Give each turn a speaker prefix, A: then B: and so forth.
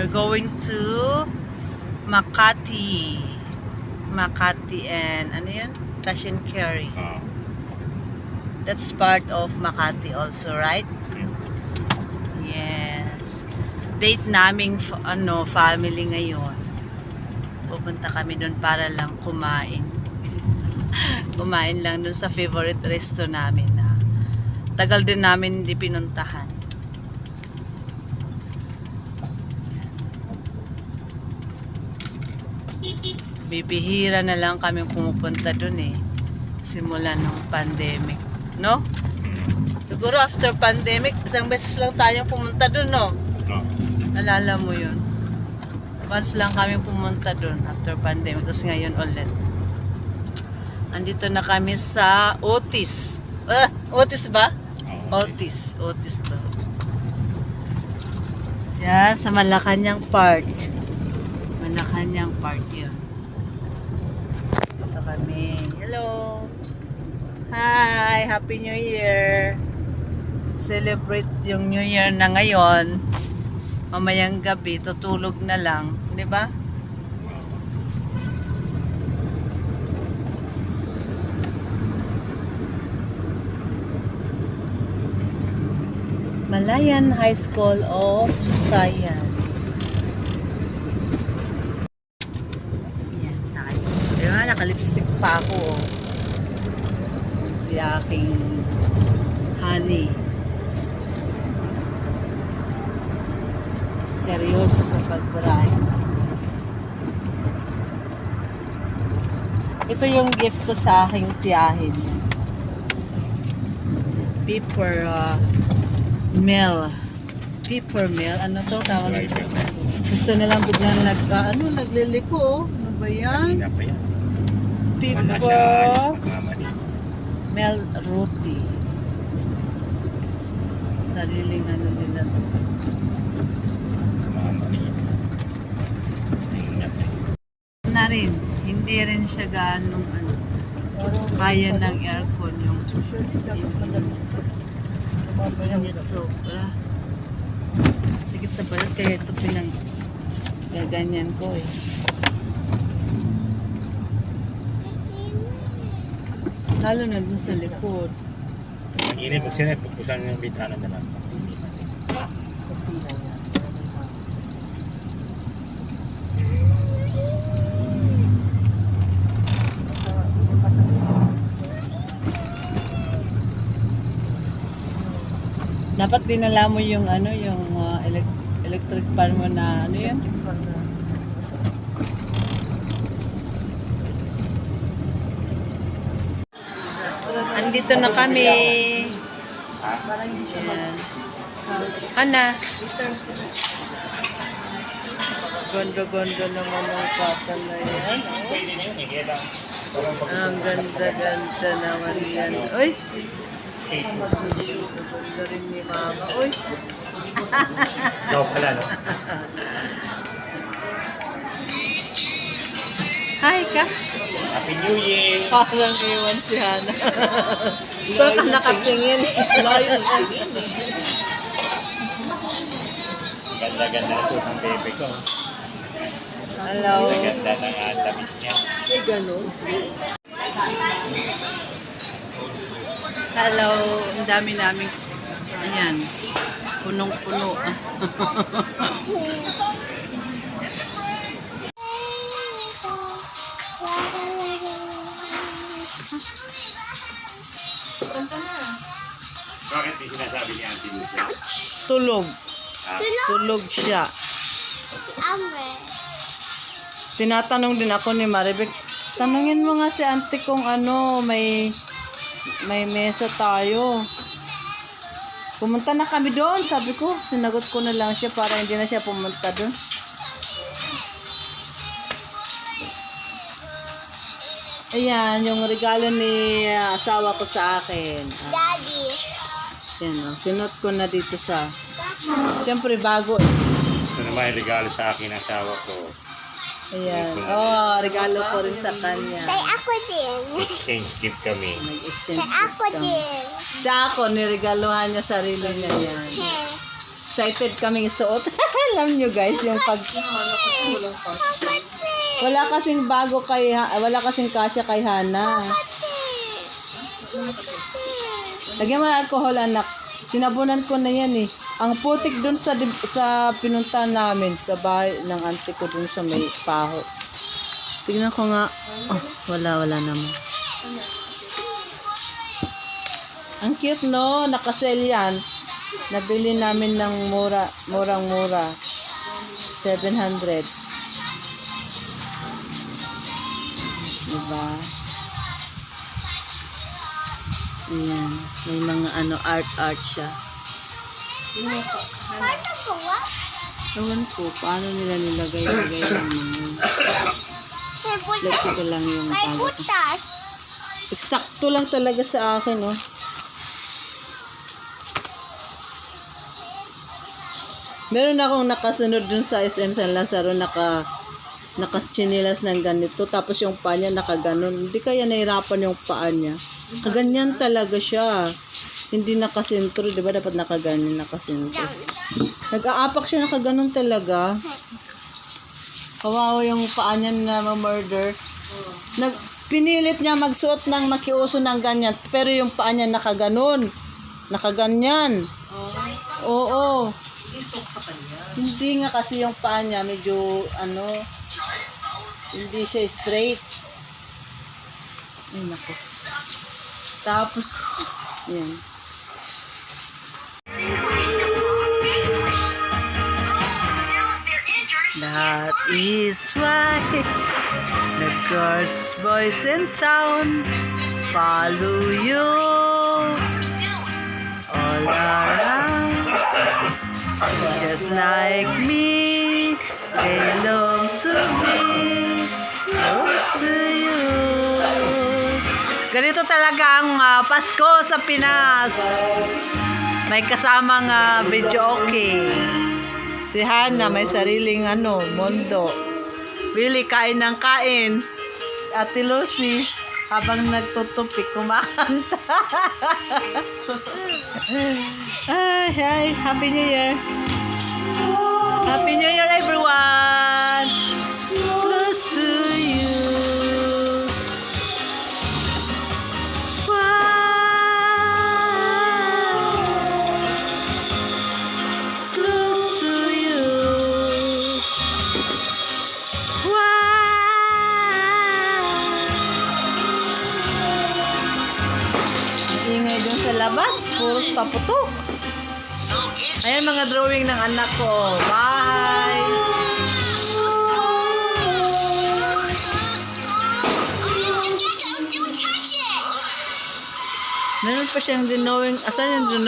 A: We're going to Makati. Makati and ano yun? Cash and carry.
B: Ah.
A: That's part of Makati also, right? Yes. Date naming ano, family ngayon. Pupunta kami doon para lang kumain. kumain lang doon sa favorite resto namin. Na tagal din namin hindi pinuntahan. Bibihira na lang kami pumupunta doon eh. Simula ng pandemic. No? Siguro after pandemic, isang beses lang tayong pumunta doon, no?
B: No.
A: Alala mo yun. Once lang kami pumunta doon after pandemic. Tapos ngayon ulit. Andito na kami sa Otis. Ah, Otis ba?
B: Oh,
A: Otis. Otis to. Yan, sa Malacanang Park. Malacanang Park yun. Kami. Hello! Hi! Happy New Year! Celebrate yung New Year na ngayon. Mamayang gabi, tutulog na lang. Di ba? Malayan High School of Science. Yan, tayo. Diba, nakalipstick pa ako. Oh. Si aking honey. Seryoso sa pag-drive. Ito yung gift ko sa aking tiyahin. Paper uh, mill. Paper mill. Ano to? Tawag nito? Gusto nilang biglang nag, ah, ano, nagliliko. Ano ba yan?
B: Kanina pa yan. Magmamali.
A: mill roti. Sariling ano nila to. Na rin. Hindi rin siya ganong ano. Kaya ng aircon yung Init sobra. Sakit sa balat kaya ito pinang gaganyan ko eh. Lalo na dun sa likod.
B: Mag-init. Pag sinit, pagpusan yung bitana na lang.
A: Dapat dinala mo yung ano, yung uh, elec- electric fan mo na ano yun? Andito na kami. Ayan. Ana. Gondo-gondo naman ang kata na yan. Ang ganda-ganda naman yan. Uy! Ganda rin ni Mama. Uy!
B: Ikaw pala, no?
A: ka!
B: Happy New Year!
A: Parang iwan si Hana. Saan ka nakatingin? Layo
B: Ganda-ganda na suot ng bebe ko.
A: Hello.
B: Ganda ng uh, damit niya.
A: May ganun. Hello. Ang dami namin. Ayan. Punong-puno.
B: Di sinasabi ni Auntie Lucia?
A: Tulog.
B: Ah,
A: Tulog siya.
C: Ame.
A: Tinatanong din ako ni Maribek, tanungin mo nga si auntie kung ano, may may mesa tayo. Pumunta na kami doon, sabi ko. Sinagot ko na lang siya para hindi na siya pumunta doon. Ayan, yung regalo ni ah, asawa ko sa akin. Ah,
C: Daddy.
A: Yan, oh, sinot ko na dito sa... Siyempre, bago eh.
B: ito naman yung regalo sa akin ng asawa ko.
A: Ayan. Oh, regalo ko rin sa kanya.
C: Kay ako din.
B: Exchange gift kami.
A: Nag-exchange
C: Kay ako
A: kami.
C: din.
A: Siya ako, niregaluhan niya sarili niya yan. Excited kaming isuot. Alam nyo guys, yung pag... Wala kasing bago kay... Ha- Wala kasing kasya kay Hana. Lagyan mo ng alcohol, anak. Sinabunan ko na yan eh. Ang putik dun sa sa pinunta namin sa bahay ng auntie ko dun sa may paho. Tignan ko nga. Oh, wala, wala naman. Ang cute no, nakasell yan. Nabili namin ng mura, murang-mura. 700. Diba? Ayan. May mga ano, art-art siya.
C: Paano po ah?
A: Ewan ko, paano nila nilagay-lagay yung mga... Flex ko lang yung
C: May
A: palo.
C: butas.
A: Eksakto lang talaga sa akin, oh. Meron akong nakasunod dun sa SM San Lazaro, naka nakaschinilas ng ganito, tapos yung paa niya nakaganon. Hindi kaya nahirapan yung paa niya. Kaganyan talaga siya. Hindi nakasentro, di ba? Dapat nakaganyan, nakasentro. Nag-aapak siya nakaganon talaga. Kawawa yung paa niya na ma-murder. Nag, pinilit niya magsuot ng makiuso ng ganyan, pero yung paa niya nakaganon. Nakaganyan. Oo. Hindi nga kasi yung paa niya medyo ano, hindi siya straight. Ay, nako. Tapos, yan. That is why the girls, boys in town follow you all around. Just like me, they long Ganito talaga ang ah, Pasko sa Pinas. May kasamang ah, video okay. Si Hana may sariling ano, mundo. Willie kain ng kain. Ate Lucy, habang nagtutupik, kumakanta. ay, ay, Happy New Year. Happy New Year, everyone. Puros paputok. Ayan mga drawing ng anak ko. Bye! Meron pa siyang drawing. Asan yung drawing?